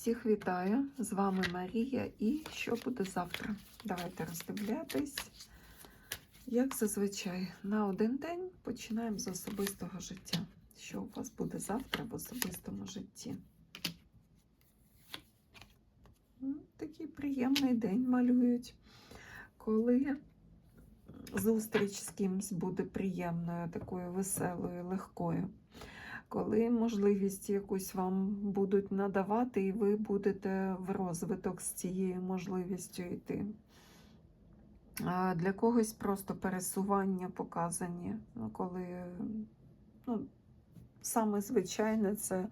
Всіх вітаю! З вами Марія і що буде завтра? Давайте роздивлятись. Як зазвичай, на один день починаємо з особистого життя. Що у вас буде завтра в особистому житті? Ну, Такий приємний день малюють. Коли зустріч з кимсь буде приємною, такою веселою, легкою коли можливість якусь вам будуть надавати, і ви будете в розвиток з цією можливістю йти. А Для когось просто пересування показані, ну, коли ну, саме звичайне це е,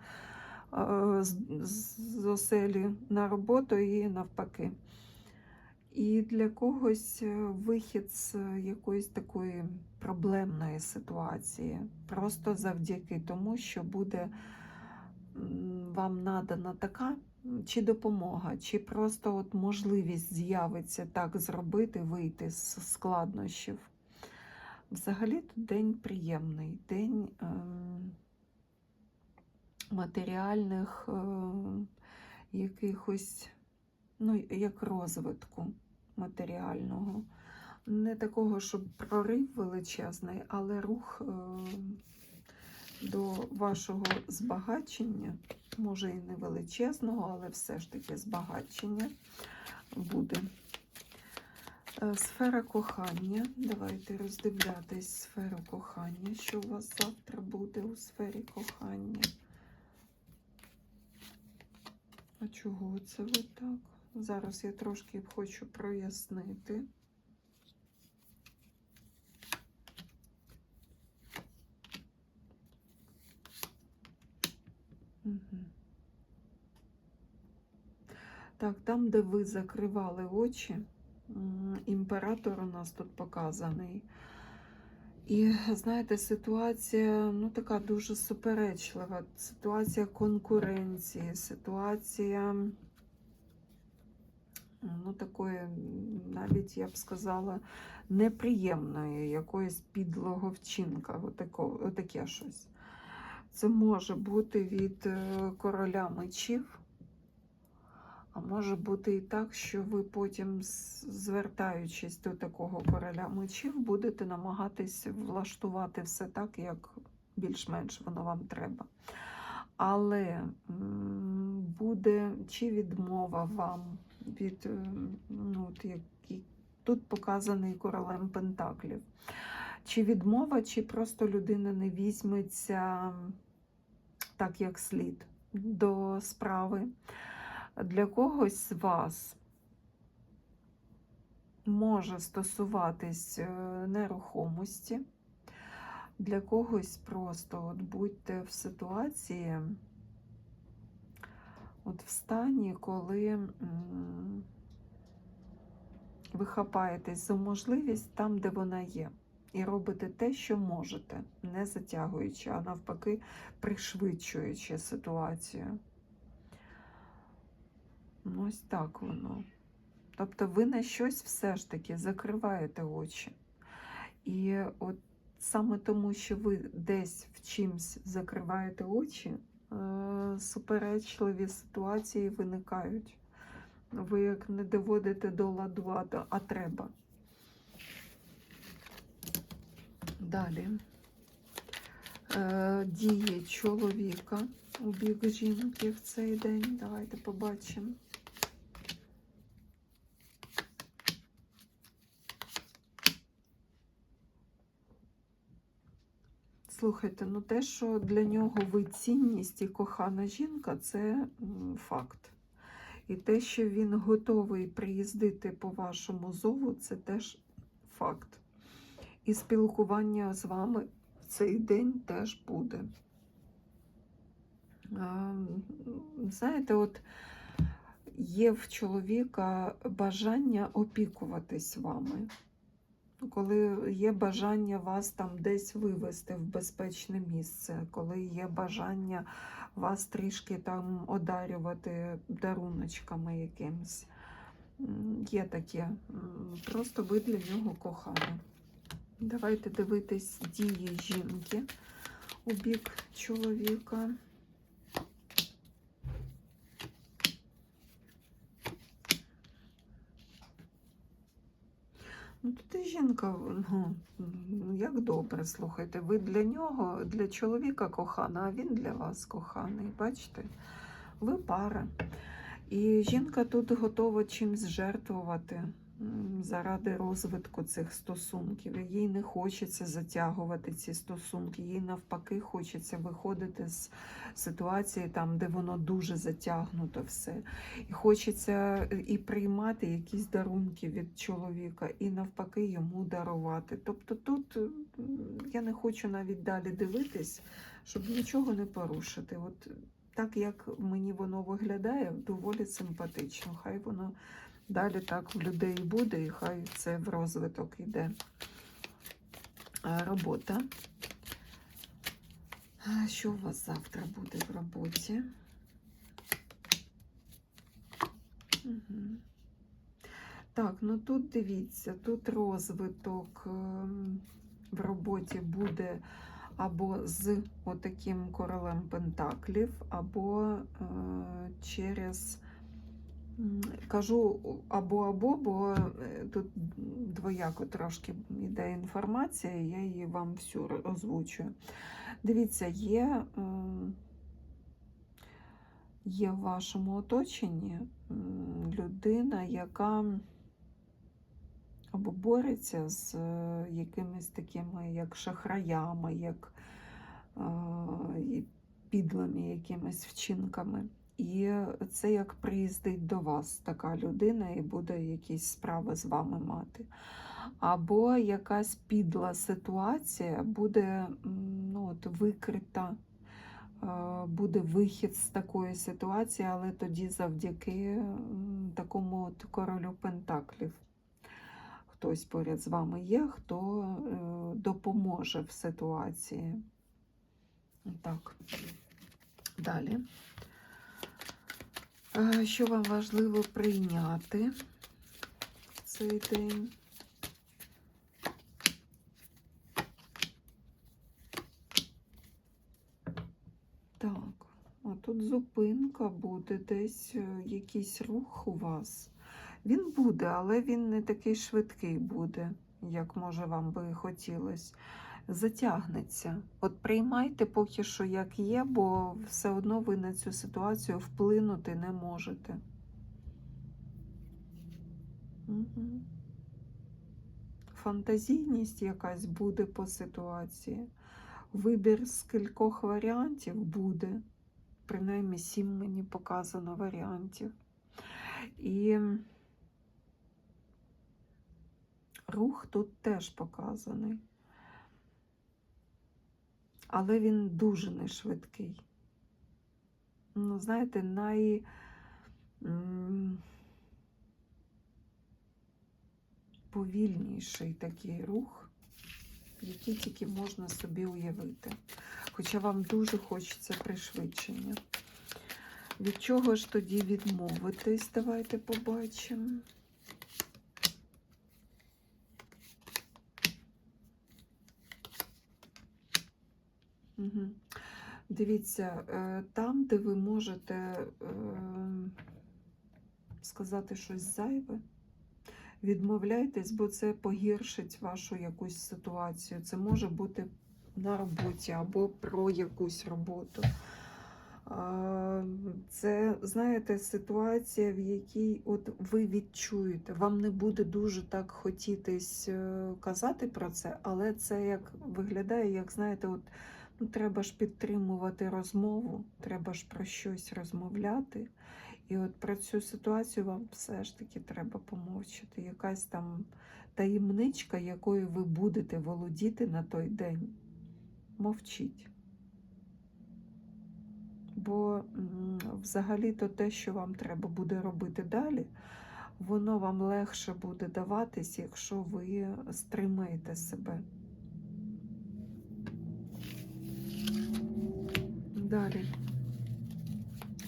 з, з оселі на роботу і навпаки. І для когось е, вихід з якоїсь такої проблемної ситуації, просто завдяки тому, що буде вам надана така чи допомога, чи просто от можливість з'явиться так зробити, вийти з складнощів. Взагалі тут день приємний, день ем, матеріальних е, якихось, ну, як розвитку матеріального. Не такого, щоб прорив величезний, але рух е, до вашого збагачення, може і не величезного, але все ж таки збагачення буде. Е, Сфера кохання. Давайте роздивлятись сферу кохання. Що у вас завтра буде у сфері кохання? А чого це ви так? Зараз я трошки хочу прояснити. Так, там, де ви закривали очі, імператор у нас тут показаний. І знаєте, ситуація ну, така дуже суперечлива. Ситуація конкуренції, ситуація ну, такої, навіть я б сказала, неприємної, якоїсь підлого вчинка, отако, щось. Це може бути від е, короля мечів, а може бути і так, що ви потім, звертаючись до такого короля мечів, будете намагатись влаштувати все так, як більш-менш воно вам треба. Але буде чи відмова вам від е, ну, от які, тут показаний королем Пентаклів. Чи відмова, чи просто людина не візьметься так, як слід до справи. Для когось з вас може стосуватись е, нерухомості, для когось просто от будьте в ситуації, от в стані, коли ви хапаєтесь за можливість там, де вона є. І робите те, що можете, не затягуючи, а навпаки, пришвидшуючи ситуацію. Ну, ось так воно. Тобто ви на щось все ж таки закриваєте очі. І от саме тому, що ви десь в чимсь закриваєте очі, суперечливі ситуації виникають. Ви як не доводите до ладу, а треба. Далі е, дії чоловіка у бік жінки в цей день. Давайте побачимо. Слухайте, ну те, що для нього ви цінність і кохана жінка, це факт. І те, що він готовий приїздити по вашому зову, це теж факт. І спілкування з вами в цей день теж буде. Знаєте, от є в чоловіка бажання опікуватись вами коли є бажання вас там десь вивести в безпечне місце, коли є бажання вас трішки там одарювати даруночками якимось. Є таке. Просто ви для нього кохані. Давайте дивитись дії жінки у бік чоловіка. Ну, тут і жінка, ну, як добре, слухайте, ви для нього, для чоловіка кохана, а він для вас коханий. Бачите? Ви пара. І жінка тут готова чимсь жертвувати заради розвитку цих стосунків. Їй не хочеться затягувати ці стосунки, їй навпаки хочеться виходити з ситуації, там, де воно дуже затягнуто все. І хочеться і приймати якісь дарунки від чоловіка, і навпаки йому дарувати. Тобто тут я не хочу навіть далі дивитись, щоб нічого не порушити. От так як мені воно виглядає, доволі симпатично. Хай воно далі так в людей буде, і хай це в розвиток йде. Робота. Що у вас завтра буде в роботі? Угу. Так, ну тут дивіться, тут розвиток ем, в роботі буде або з отаким королем Пентаклів, або е, через, кажу або або, бо е, тут двояко трошки йде інформація, я її вам всю озвучую. Дивіться, є, е, є в вашому оточенні людина, яка або бореться з е, якимись такими, як шахраями, як підлими якимись вчинками. І це як приїздить до вас така людина і буде якісь справи з вами мати. Або якась підла ситуація буде ну, от, викрита, е, буде вихід з такої ситуації, але тоді завдяки такому от королю Пентаклів хтось поряд з вами є, хто е, допоможе в ситуації. Так. Далі. Е, Що вам важливо прийняти цей день? Так, а тут зупинка буде, десь е, якийсь рух у вас. Він буде, але він не такий швидкий буде, як може вам би хотілося. Затягнеться. От приймайте поки що як є, бо все одно ви на цю ситуацію вплинути не можете. Угу. Фантазійність якась буде по ситуації. Вибір з кількох варіантів буде. Принаймні сім мені показано варіантів. І рух тут теж показаний. Але він дуже не швидкий. Ну, знаєте, най... повільніший такий рух, який тільки можна собі уявити. Хоча вам дуже хочеться пришвидшення. Від чого ж тоді відмовитись? Давайте побачимо. Угу. Дивіться, е, там, де ви можете е, сказати щось зайве, відмовляйтесь, бо це погіршить вашу якусь ситуацію. Це може бути на роботі або про якусь роботу. Це, знаєте, ситуація, в якій от ви відчуєте, вам не буде дуже так хотітись е, казати про це, але це як виглядає, як знаєте, от треба ж підтримувати розмову, треба ж про щось розмовляти. І от про цю ситуацію вам все ж таки треба помовчати. Якась там таємничка, якою ви будете володіти на той день. Мовчіть. Бо взагалі-то те, що вам треба буде робити далі, воно вам легше буде даватись, якщо ви стримаєте себе. Далі.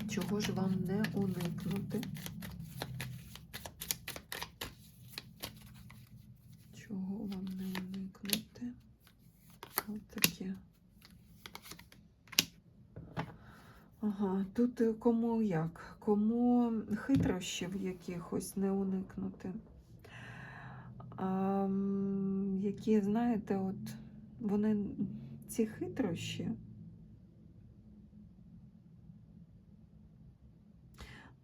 Чого ж вам не уникнути? Чого вам не уникнути? Ось. Ага, тут е, кому як? Кому хитрощів якихось не уникнути. а, які, знаєте, от вони ці хитрощі.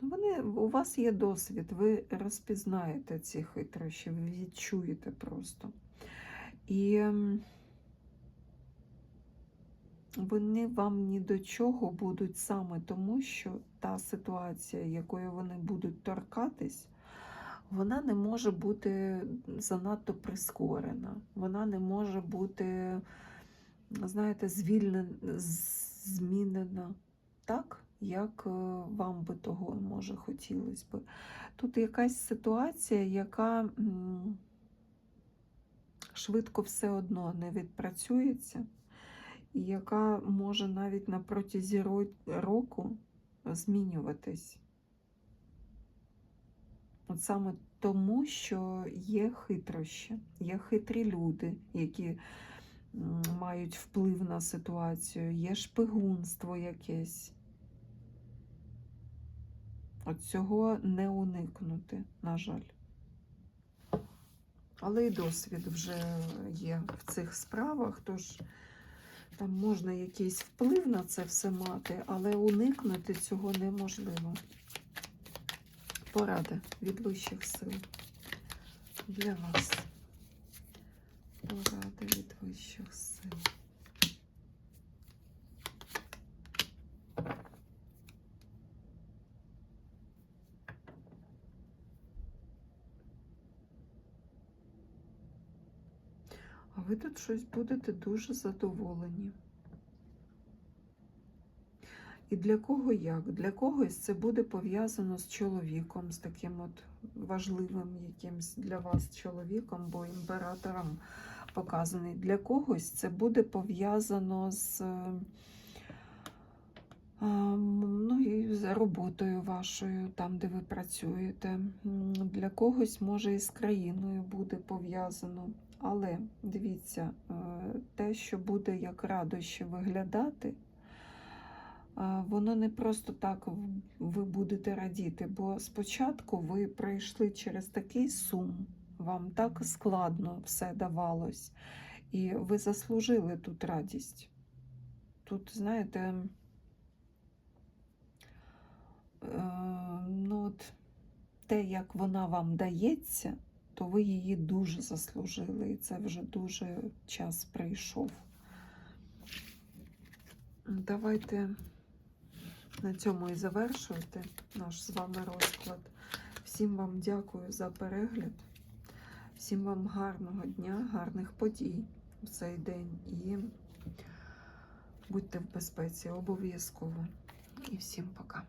Вони, у вас є досвід, ви розпізнаєте ці хитрощі, ви відчуєте просто. І вони вам ні до чого будуть саме тому, що та ситуація, якою вони будуть торкатись, вона не може бути занадто прискорена. Вона не може бути, знаєте, звільнена, змінена так, як е, вам би того може хотілося би. Тут якась ситуація, яка швидко все одно не відпрацюється, і яка може навіть на протязі року змінюватись. От саме тому, що є хитрощі, є хитрі люди, які мають вплив на ситуацію, є шпигунство якесь. От цього не уникнути, на жаль. Але і досвід вже є в цих справах, тож там можна якийсь вплив на це все мати, але уникнути цього неможливо. Поради від вищих сил для вас. Поради від вищих сил. А ви тут щось будете дуже задоволені. І для кого як? Для когось це буде пов'язано з чоловіком, з таким от важливим якимсь для вас чоловіком, бо імператором показаний. Для когось це буде пов'язано з, е, ну, і з роботою вашою, там, де ви працюєте. Для когось, може, і з країною буде пов'язано. Але дивіться, е, те, що буде як радощі виглядати, воно не просто так ви будете радіти, бо спочатку ви пройшли через такий сум, вам так складно все давалось, і ви заслужили тут радість. Тут, знаєте, е, ну от те, як вона вам дається, то ви її дуже заслужили, і це вже дуже час прийшов. Давайте на цьому і завершувати наш з вами розклад. Всім вам дякую за перегляд. Всім вам гарного дня, гарних подій в цей день і будьте в безпеці обов'язково. І всім пока.